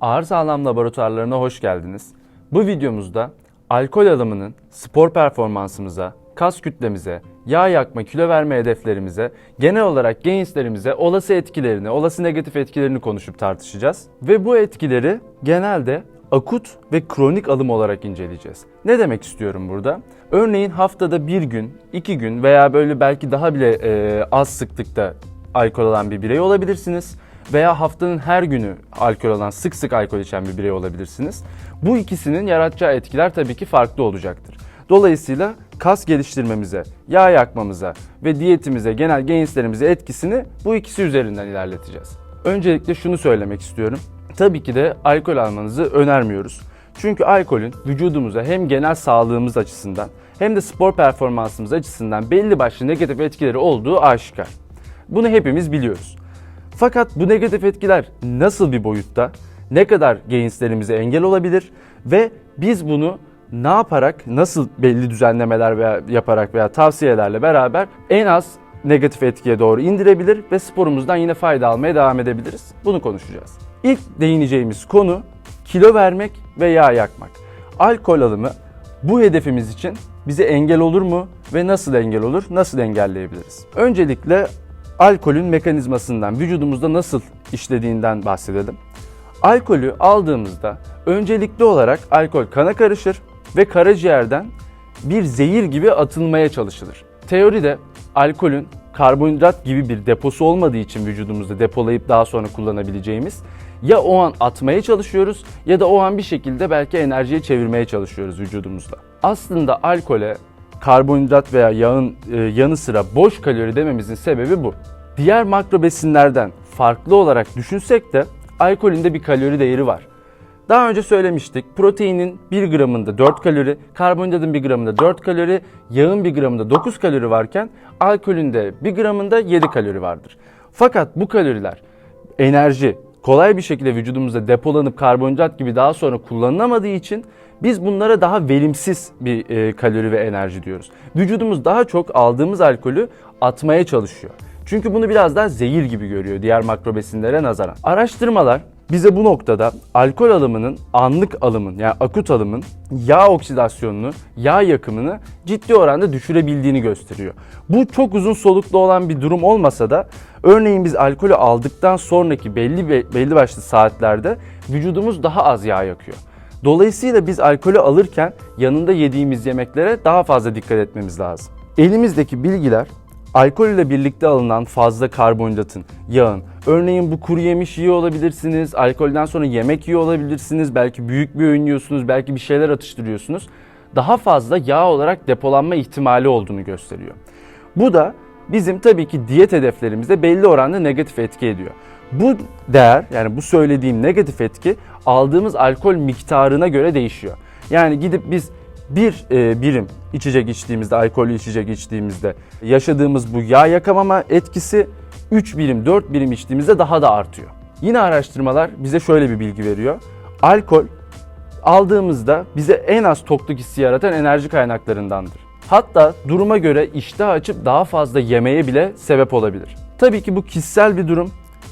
Ağır Sağlam Laboratuvarlarına hoş geldiniz. Bu videomuzda alkol alımının spor performansımıza, kas kütlemize, yağ yakma, kilo verme hedeflerimize, genel olarak gainslerimize olası etkilerini, olası negatif etkilerini konuşup tartışacağız. Ve bu etkileri genelde akut ve kronik alım olarak inceleyeceğiz. Ne demek istiyorum burada? Örneğin haftada bir gün, iki gün veya böyle belki daha bile e, az sıklıkta alkol alan bir birey olabilirsiniz veya haftanın her günü alkol alan, sık sık alkol içen bir birey olabilirsiniz. Bu ikisinin yaratacağı etkiler tabii ki farklı olacaktır. Dolayısıyla kas geliştirmemize, yağ yakmamıza ve diyetimize, genel gainslerimize etkisini bu ikisi üzerinden ilerleteceğiz. Öncelikle şunu söylemek istiyorum. Tabii ki de alkol almanızı önermiyoruz. Çünkü alkolün vücudumuza hem genel sağlığımız açısından hem de spor performansımız açısından belli başlı negatif etkileri olduğu aşikar. Bunu hepimiz biliyoruz. Fakat bu negatif etkiler nasıl bir boyutta, ne kadar gainslerimize engel olabilir ve biz bunu ne yaparak, nasıl belli düzenlemeler veya yaparak veya tavsiyelerle beraber en az negatif etkiye doğru indirebilir ve sporumuzdan yine fayda almaya devam edebiliriz. Bunu konuşacağız. İlk değineceğimiz konu kilo vermek ve yağ yakmak. Alkol alımı bu hedefimiz için bize engel olur mu ve nasıl engel olur, nasıl engelleyebiliriz? Öncelikle alkolün mekanizmasından, vücudumuzda nasıl işlediğinden bahsedelim. Alkolü aldığımızda öncelikli olarak alkol kana karışır ve karaciğerden bir zehir gibi atılmaya çalışılır. Teoride alkolün karbonhidrat gibi bir deposu olmadığı için vücudumuzda depolayıp daha sonra kullanabileceğimiz ya o an atmaya çalışıyoruz ya da o an bir şekilde belki enerjiye çevirmeye çalışıyoruz vücudumuzda. Aslında alkole karbonhidrat veya yağın e, yanı sıra boş kalori dememizin sebebi bu. Diğer makro besinlerden farklı olarak düşünsek de alkolün de bir kalori değeri var. Daha önce söylemiştik. Proteinin 1 gramında 4 kalori, karbonhidratın 1 gramında 4 kalori, yağın 1 gramında 9 kalori varken alkolün de 1 gramında 7 kalori vardır. Fakat bu kaloriler enerji kolay bir şekilde vücudumuzda depolanıp karbonhidrat gibi daha sonra kullanılamadığı için biz bunlara daha verimsiz bir e, kalori ve enerji diyoruz. Vücudumuz daha çok aldığımız alkolü atmaya çalışıyor. Çünkü bunu biraz daha zehir gibi görüyor diğer makro besinlere nazaran. Araştırmalar bize bu noktada alkol alımının anlık alımın yani akut alımın yağ oksidasyonunu, yağ yakımını ciddi oranda düşürebildiğini gösteriyor. Bu çok uzun soluklu olan bir durum olmasa da örneğin biz alkolü aldıktan sonraki belli belli başlı saatlerde vücudumuz daha az yağ yakıyor. Dolayısıyla biz alkolü alırken yanında yediğimiz yemeklere daha fazla dikkat etmemiz lazım. Elimizdeki bilgiler alkol ile birlikte alınan fazla karbonhidratın, yağın, örneğin bu kuru yemiş yiyor olabilirsiniz, alkolden sonra yemek yiyor olabilirsiniz, belki büyük bir öğün yiyorsunuz, belki bir şeyler atıştırıyorsunuz. Daha fazla yağ olarak depolanma ihtimali olduğunu gösteriyor. Bu da bizim tabii ki diyet hedeflerimizde belli oranda negatif etki ediyor. Bu değer yani bu söylediğim negatif etki aldığımız alkol miktarına göre değişiyor. Yani gidip biz bir e, birim içecek içtiğimizde, alkollü içecek içtiğimizde yaşadığımız bu yağ yakamama etkisi 3 birim, 4 birim içtiğimizde daha da artıyor. Yine araştırmalar bize şöyle bir bilgi veriyor. Alkol aldığımızda bize en az tokluk hissi yaratan enerji kaynaklarındandır. Hatta duruma göre iştah açıp daha fazla yemeye bile sebep olabilir. Tabii ki bu kişisel bir durum.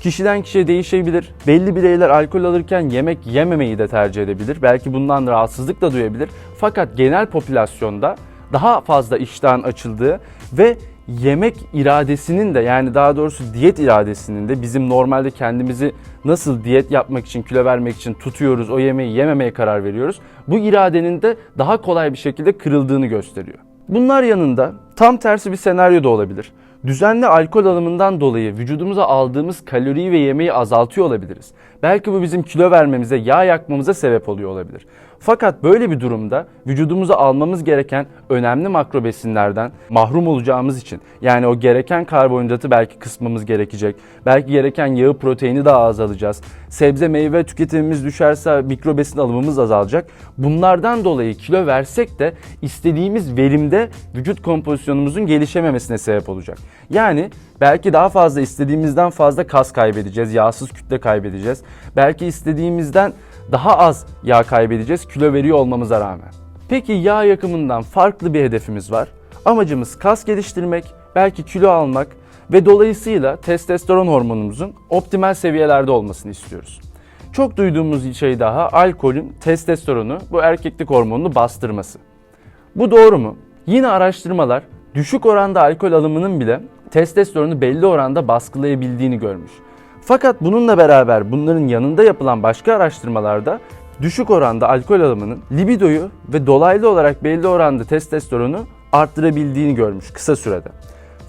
Kişiden kişiye değişebilir. Belli bireyler alkol alırken yemek yememeyi de tercih edebilir. Belki bundan rahatsızlık da duyabilir. Fakat genel popülasyonda daha fazla iştahın açıldığı ve yemek iradesinin de yani daha doğrusu diyet iradesinin de bizim normalde kendimizi nasıl diyet yapmak için, kilo vermek için tutuyoruz, o yemeği yememeye karar veriyoruz. Bu iradenin de daha kolay bir şekilde kırıldığını gösteriyor. Bunlar yanında tam tersi bir senaryo da olabilir. Düzenli alkol alımından dolayı vücudumuza aldığımız kaloriyi ve yemeği azaltıyor olabiliriz. Belki bu bizim kilo vermemize, yağ yakmamıza sebep oluyor olabilir. Fakat böyle bir durumda vücudumuza almamız gereken önemli makro besinlerden mahrum olacağımız için yani o gereken karbonhidratı belki kısmamız gerekecek. Belki gereken yağı, proteini daha az alacağız. Sebze, meyve tüketimimiz düşerse mikro besin alımımız azalacak. Bunlardan dolayı kilo versek de istediğimiz verimde vücut kompozisyonumuzun gelişememesine sebep olacak. Yani belki daha fazla istediğimizden fazla kas kaybedeceğiz, yağsız kütle kaybedeceğiz. Belki istediğimizden daha az yağ kaybedeceğiz kilo veriyor olmamıza rağmen. Peki yağ yakımından farklı bir hedefimiz var. Amacımız kas geliştirmek, belki kilo almak ve dolayısıyla testosteron hormonumuzun optimal seviyelerde olmasını istiyoruz. çok duyduğumuz şey daha alkolün testosteronu, bu erkeklik hormonunu bastırması. Bu doğru mu? Yine araştırmalar düşük oranda alkol alımının bile testosteronu belli oranda baskılayabildiğini görmüş. Fakat bununla beraber bunların yanında yapılan başka araştırmalarda düşük oranda alkol alımının libidoyu ve dolaylı olarak belli oranda testosteronu arttırabildiğini görmüş kısa sürede.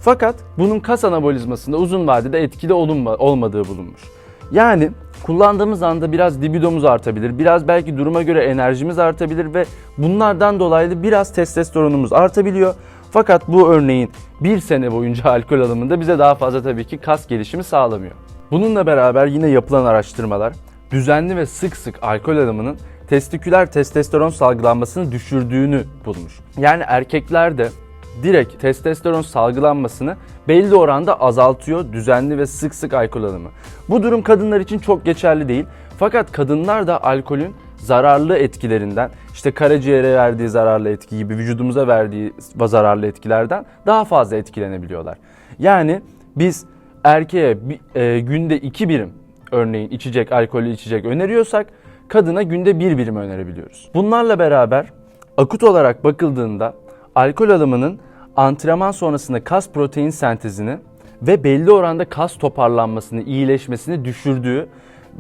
Fakat bunun kas anabolizmasında uzun vadede etkili olunma, olmadığı bulunmuş. Yani kullandığımız anda biraz libidomuz artabilir, biraz belki duruma göre enerjimiz artabilir ve bunlardan dolayı biraz testosteronumuz artabiliyor. Fakat bu örneğin bir sene boyunca alkol alımında bize daha fazla tabii ki kas gelişimi sağlamıyor. Bununla beraber yine yapılan araştırmalar düzenli ve sık sık alkol alımının testiküler testosteron salgılanmasını düşürdüğünü bulmuş. Yani erkeklerde direkt testosteron salgılanmasını belli oranda azaltıyor düzenli ve sık sık alkol alımı. Bu durum kadınlar için çok geçerli değil. Fakat kadınlar da alkolün zararlı etkilerinden, işte karaciğere verdiği zararlı etki gibi vücudumuza verdiği zararlı etkilerden daha fazla etkilenebiliyorlar. Yani biz erkeğe e, günde iki birim örneğin içecek, alkollü içecek öneriyorsak kadına günde bir birim önerebiliyoruz. Bunlarla beraber akut olarak bakıldığında alkol alımının antrenman sonrasında kas protein sentezini ve belli oranda kas toparlanmasını, iyileşmesini düşürdüğü,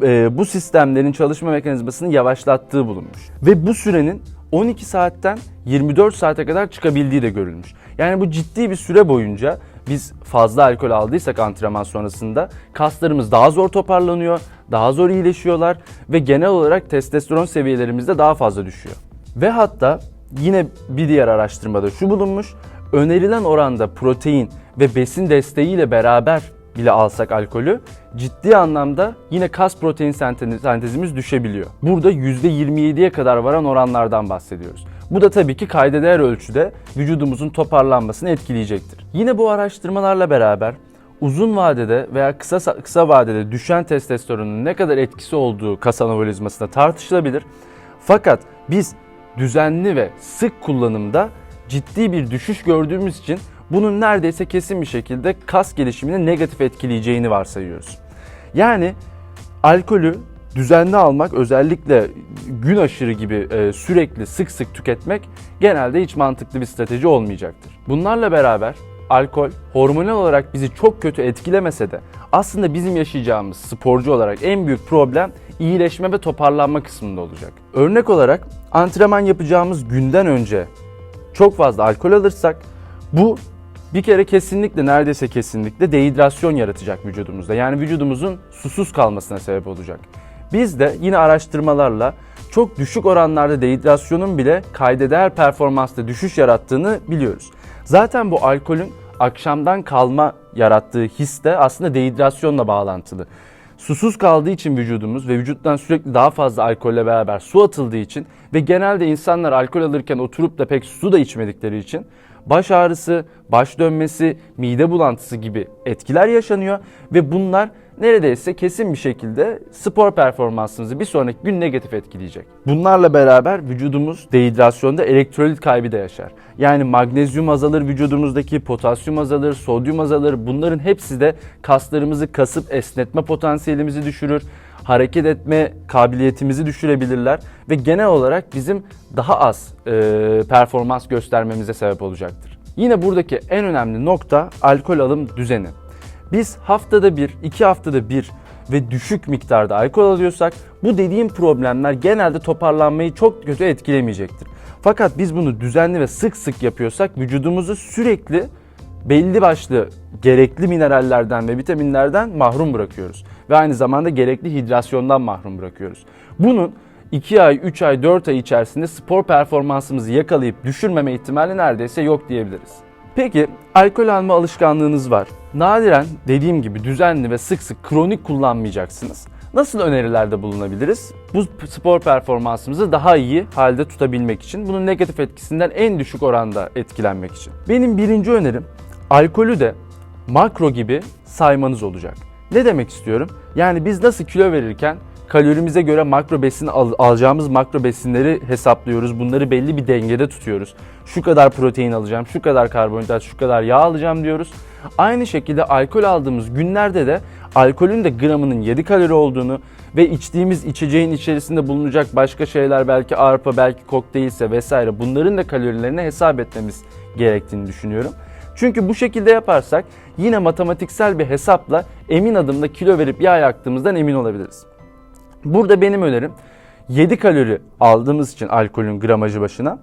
e, bu sistemlerin çalışma mekanizmasını yavaşlattığı bulunmuş. Ve bu sürenin 12 saatten 24 saate kadar çıkabildiği de görülmüş. Yani bu ciddi bir süre boyunca biz fazla alkol aldıysak antrenman sonrasında kaslarımız daha zor toparlanıyor, daha zor iyileşiyorlar ve genel olarak testosteron seviyelerimiz de daha fazla düşüyor. Ve hatta yine bir diğer araştırmada şu bulunmuş, önerilen oranda protein ve besin desteğiyle beraber bile alsak alkolü ciddi anlamda yine kas protein sentezimiz düşebiliyor. Burada %27'ye kadar varan oranlardan bahsediyoruz. Bu da tabii ki kayda değer ölçüde vücudumuzun toparlanmasını etkileyecektir. Yine bu araştırmalarla beraber uzun vadede veya kısa kısa vadede düşen testosteronun ne kadar etkisi olduğu kas anabolizmasında tartışılabilir. Fakat biz düzenli ve sık kullanımda ciddi bir düşüş gördüğümüz için bunun neredeyse kesin bir şekilde kas gelişimini negatif etkileyeceğini varsayıyoruz. Yani alkolü düzenli almak özellikle gün aşırı gibi e, sürekli sık sık tüketmek genelde hiç mantıklı bir strateji olmayacaktır. Bunlarla beraber alkol hormonal olarak bizi çok kötü etkilemese de aslında bizim yaşayacağımız sporcu olarak en büyük problem iyileşme ve toparlanma kısmında olacak. Örnek olarak antrenman yapacağımız günden önce çok fazla alkol alırsak bu bir kere kesinlikle neredeyse kesinlikle dehidrasyon yaratacak vücudumuzda. Yani vücudumuzun susuz kalmasına sebep olacak. Biz de yine araştırmalarla çok düşük oranlarda dehidrasyonun bile kaydeder performansta düşüş yarattığını biliyoruz. Zaten bu alkolün akşamdan kalma yarattığı his de aslında dehidrasyonla bağlantılı. Susuz kaldığı için vücudumuz ve vücuttan sürekli daha fazla alkolle beraber su atıldığı için ve genelde insanlar alkol alırken oturup da pek su da içmedikleri için baş ağrısı, baş dönmesi, mide bulantısı gibi etkiler yaşanıyor ve bunlar neredeyse kesin bir şekilde spor performansınızı bir sonraki gün negatif etkileyecek. Bunlarla beraber vücudumuz dehidrasyonda elektrolit kaybı da yaşar. Yani magnezyum azalır vücudumuzdaki, potasyum azalır, sodyum azalır. Bunların hepsi de kaslarımızı kasıp esnetme potansiyelimizi düşürür hareket etme kabiliyetimizi düşürebilirler ve genel olarak bizim daha az e, performans göstermemize sebep olacaktır. Yine buradaki en önemli nokta alkol alım düzeni. Biz haftada bir, iki haftada bir ve düşük miktarda alkol alıyorsak bu dediğim problemler genelde toparlanmayı çok kötü etkilemeyecektir. Fakat biz bunu düzenli ve sık sık yapıyorsak vücudumuzu sürekli belli başlı gerekli minerallerden ve vitaminlerden mahrum bırakıyoruz. Ve aynı zamanda gerekli hidrasyondan mahrum bırakıyoruz. Bunun 2 ay, 3 ay, 4 ay içerisinde spor performansımızı yakalayıp düşürmeme ihtimali neredeyse yok diyebiliriz. Peki alkol alma alışkanlığınız var. Nadiren dediğim gibi düzenli ve sık sık kronik kullanmayacaksınız. Nasıl önerilerde bulunabiliriz? Bu spor performansımızı daha iyi halde tutabilmek için, bunun negatif etkisinden en düşük oranda etkilenmek için. Benim birinci önerim alkolü de makro gibi saymanız olacak. Ne demek istiyorum? Yani biz nasıl kilo verirken kalorimize göre makro besin al, alacağımız makro besinleri hesaplıyoruz. Bunları belli bir dengede tutuyoruz. Şu kadar protein alacağım, şu kadar karbonhidrat, şu kadar yağ alacağım diyoruz. Aynı şekilde alkol aldığımız günlerde de alkolün de gramının 7 kalori olduğunu ve içtiğimiz içeceğin içerisinde bulunacak başka şeyler belki arpa belki kokteylse vesaire bunların da kalorilerini hesap etmemiz gerektiğini düşünüyorum. Çünkü bu şekilde yaparsak yine matematiksel bir hesapla emin adımda kilo verip yağ yaktığımızdan emin olabiliriz. Burada benim önerim 7 kalori aldığımız için alkolün gramajı başına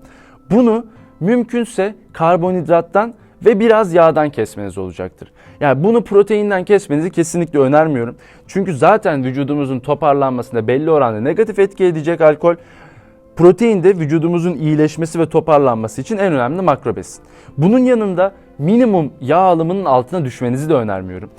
bunu mümkünse karbonhidrattan ve biraz yağdan kesmeniz olacaktır. Yani bunu proteinden kesmenizi kesinlikle önermiyorum. Çünkü zaten vücudumuzun toparlanmasında belli oranda negatif etki edecek alkol. Protein de vücudumuzun iyileşmesi ve toparlanması için en önemli makro besin. Bunun yanında minimum yağ alımının altına düşmenizi de önermiyorum.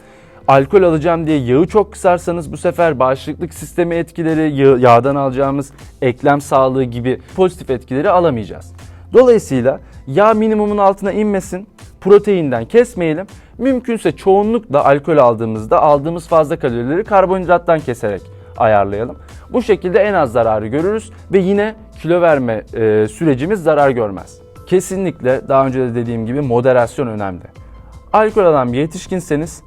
Alkol alacağım diye yağı çok kısarsanız bu sefer bağışıklık sistemi etkileri, yağ- yağdan alacağımız eklem sağlığı gibi pozitif etkileri alamayacağız. Dolayısıyla yağ minimumun altına inmesin, proteinden kesmeyelim. Mümkünse çoğunlukla alkol aldığımızda aldığımız fazla kalorileri karbonhidrattan keserek ayarlayalım. Bu şekilde en az zararı görürüz ve yine kilo verme e, sürecimiz zarar görmez. Kesinlikle daha önce de dediğim gibi moderasyon önemli. Alkol alan bir yetişkinseniz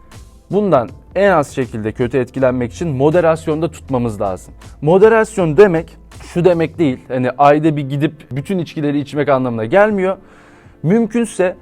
bundan en az şekilde kötü etkilenmek için moderasyonda tutmamız lazım. Moderasyon demek şu demek değil. Hani ayda bir gidip bütün içkileri içmek anlamına gelmiyor. Mümkünse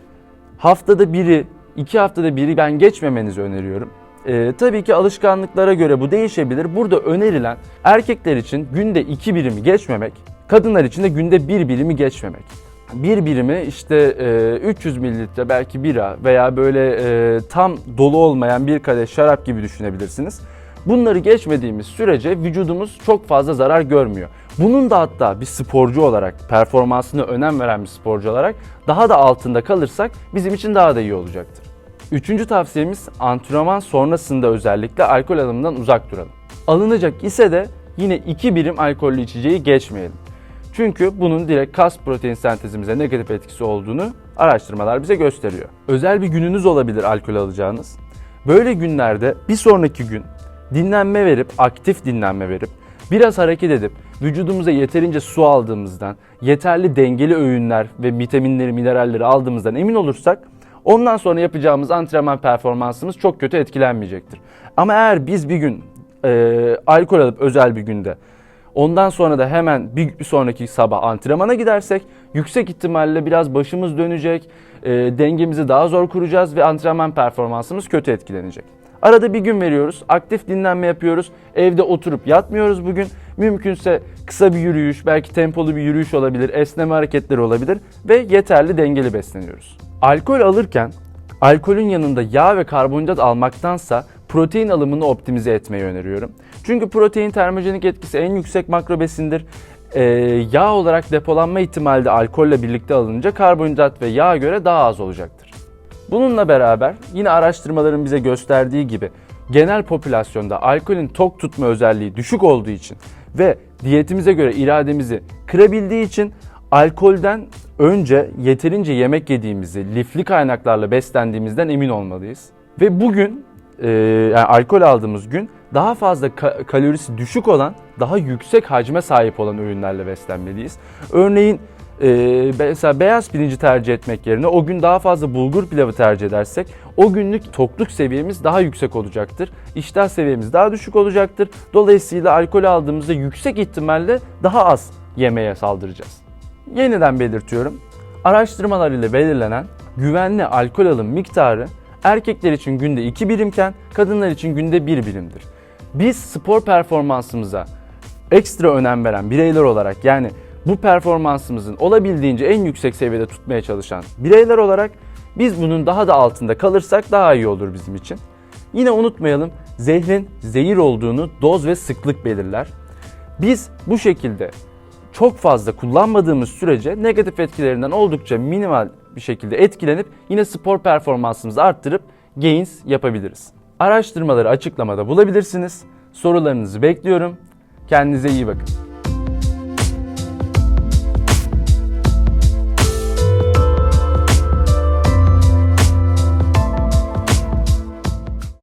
haftada biri, iki haftada biri ben geçmemenizi öneriyorum. Ee, tabii ki alışkanlıklara göre bu değişebilir. Burada önerilen erkekler için günde iki birimi geçmemek, kadınlar için de günde bir birimi geçmemek. Bir birimi işte e, 300 mililitre belki bira veya böyle e, tam dolu olmayan bir kadeh şarap gibi düşünebilirsiniz. Bunları geçmediğimiz sürece vücudumuz çok fazla zarar görmüyor. Bunun da hatta bir sporcu olarak, performansına önem veren bir sporcu olarak daha da altında kalırsak bizim için daha da iyi olacaktır. Üçüncü tavsiyemiz antrenman sonrasında özellikle alkol alımından uzak duralım. Alınacak ise de yine iki birim alkollü içeceği geçmeyelim. Çünkü bunun direkt kas protein sentezimize negatif etkisi olduğunu araştırmalar bize gösteriyor. Özel bir gününüz olabilir alkol alacağınız. Böyle günlerde bir sonraki gün dinlenme verip, aktif dinlenme verip, biraz hareket edip, vücudumuza yeterince su aldığımızdan, yeterli dengeli öğünler ve vitaminleri, mineralleri aldığımızdan emin olursak, ondan sonra yapacağımız antrenman performansımız çok kötü etkilenmeyecektir. Ama eğer biz bir gün e, alkol alıp özel bir günde Ondan sonra da hemen bir, sonraki sabah antrenmana gidersek yüksek ihtimalle biraz başımız dönecek, e, dengemizi daha zor kuracağız ve antrenman performansımız kötü etkilenecek. Arada bir gün veriyoruz, aktif dinlenme yapıyoruz, evde oturup yatmıyoruz bugün. Mümkünse kısa bir yürüyüş, belki tempolu bir yürüyüş olabilir, esneme hareketleri olabilir ve yeterli dengeli besleniyoruz. Alkol alırken alkolün yanında yağ ve karbonhidrat almaktansa protein alımını optimize etmeyi öneriyorum. Çünkü protein termojenik etkisi en yüksek makro besindir. Ee, yağ olarak depolanma ihtimali de alkolle birlikte alınınca karbonhidrat ve yağa göre daha az olacaktır. Bununla beraber yine araştırmaların bize gösterdiği gibi genel popülasyonda alkolün tok tutma özelliği düşük olduğu için ve diyetimize göre irademizi kırabildiği için alkolden önce yeterince yemek yediğimizi, lifli kaynaklarla beslendiğimizden emin olmalıyız. Ve bugün e, yani alkol aldığımız gün daha fazla ka- kalorisi düşük olan, daha yüksek hacme sahip olan öğünlerle beslenmeliyiz. Örneğin e, mesela beyaz pirinci tercih etmek yerine o gün daha fazla bulgur pilavı tercih edersek o günlük tokluk seviyemiz daha yüksek olacaktır. İştah seviyemiz daha düşük olacaktır. Dolayısıyla alkol aldığımızda yüksek ihtimalle daha az yemeğe saldıracağız. Yeniden belirtiyorum. Araştırmalar ile belirlenen güvenli alkol alım miktarı erkekler için günde 2 birimken kadınlar için günde 1 birimdir. Biz spor performansımıza ekstra önem veren bireyler olarak yani bu performansımızın olabildiğince en yüksek seviyede tutmaya çalışan bireyler olarak biz bunun daha da altında kalırsak daha iyi olur bizim için. Yine unutmayalım zehrin zehir olduğunu doz ve sıklık belirler. Biz bu şekilde çok fazla kullanmadığımız sürece negatif etkilerinden oldukça minimal bir şekilde etkilenip yine spor performansımızı arttırıp gains yapabiliriz. Araştırmaları açıklamada bulabilirsiniz. Sorularınızı bekliyorum. Kendinize iyi bakın.